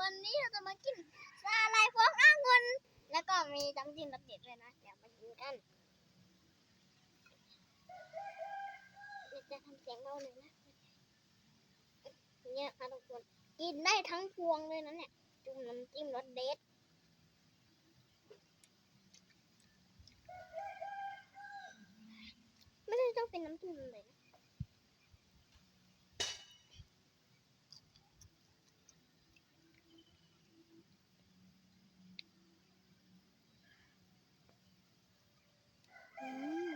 วันนี้เราจะมากินสาลายฟองอ่างุนแล้วก็มีน้ำจิ้มรสเด็ดด้วยนะเดี๋ยวมากินกันเดี๋ยวจะทำเสียงเบาหน่อยนะเนี่ยค่ะทุกคนกินได้ทั้งพวงเลยนะเนี่ยจุ่มน้ำจิ้มรสเด็ด ไม่ได้ต้องเป็นน้ำจิ้มเลยนะ อืม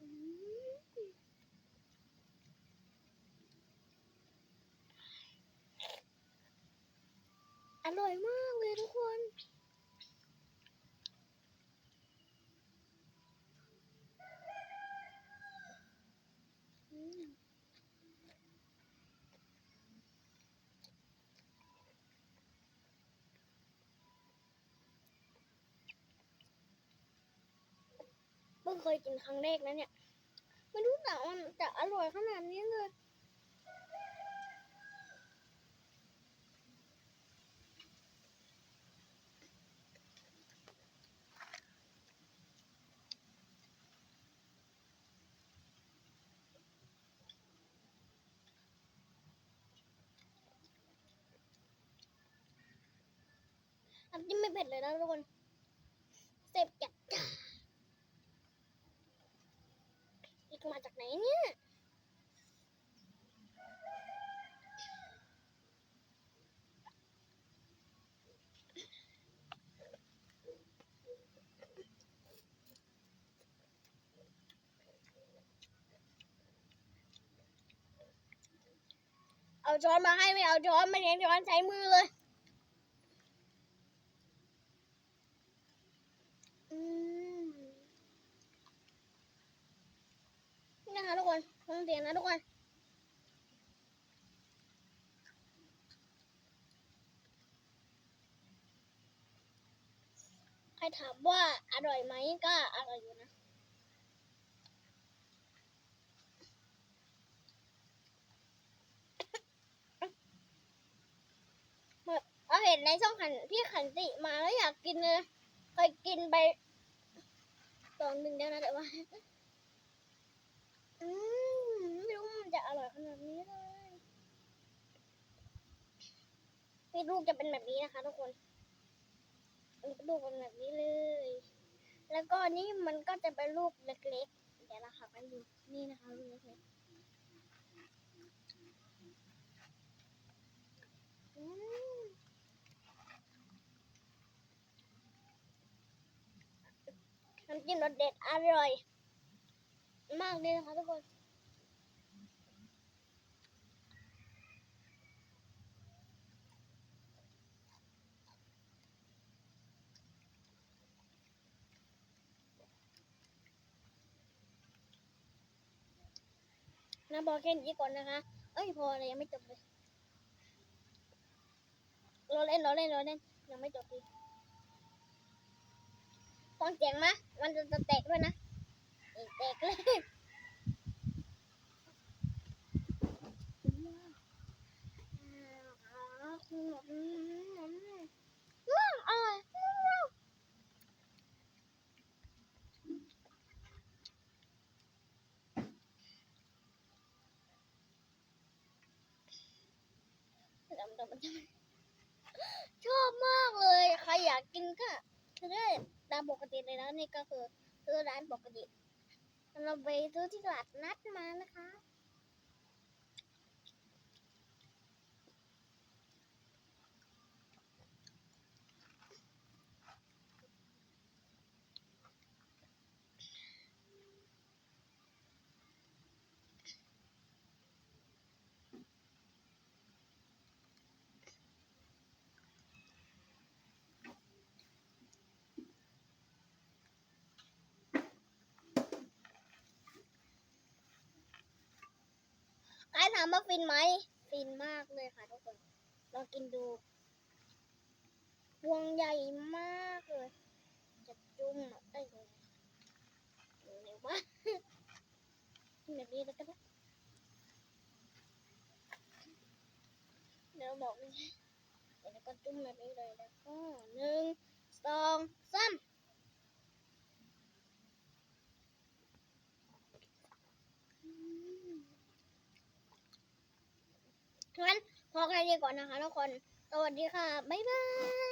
อืมอ ร่อยมากเลยทุกคนอืมเพิ่งเคยกินครั้งแรกนะเนี่ยไม่รู้แต่มันจะอร่อยขนาดนี้เลย น้ำจิ้มไม่เผ็ดเลยนะทุกคนเสพจัดจ้าอีกมาจากไหนเนี่ยเอาช้อนมาให้ไม่เอาช้อนไม่เลี้ยงช้อนใช้มือเลย อืมนี่นะคะทุกคนฟั งเสียงนะทุกคนใครถามว่าอร่อยไหมก็อร่อยอยู่นะเราเห็นในช่องขันพี่ขันติมาแล้วอยากกินเลยเคยกินไปตอนหนึ่งแล้วนะแต่ว่า อืม จะอร่อยขนาดนี้เลยนี่ลูกจะเป็นแบบนี้นะคะ ทุกคนนี่ลูกเป็นแบบนี้เลย แล้วก็นี่มันก็จะเป็นลูกเล็กๆ เดี๋ยวเราขับกันดูนี่นะคะลูกเล็กน้ำจิ้มรสเด็ดอร่อย มากเลยนะคะทุกคน นะบอกแค่นี้ก่อนนะคะ เอ้ยพอเลยยังไม่จบเลยรอเล่นรอเล่นรอเล่นยังไม่จบดีฟังเสียงมะมันจะจะแตกด้วยนะแตกเลยอืมอร่อย ดำดำดำชอบมากเลย ใครอยากกินก็คือได้ตามปกติเลยนะนี่ก็คือซื้อร้านปกติเราไปซื้อที่ตลาดนัดมานะคะ ถามว่าฟินไหม ฟินมากเลยค่ะทุกคน ลองกินดูหวงใหญ่มากเลย จะจุ่มได้เลยเร็วมากแบบนี้แล้วก็เดี๋ยวบอกเลยเดี๋ยวก็จุ่มแบบนี้เลยแล้วก็หนึ่งสองสามอืมงั้น พอกันดีก่อนนะคะทุกคน สวัสดีค่ะ บ๊ายบาย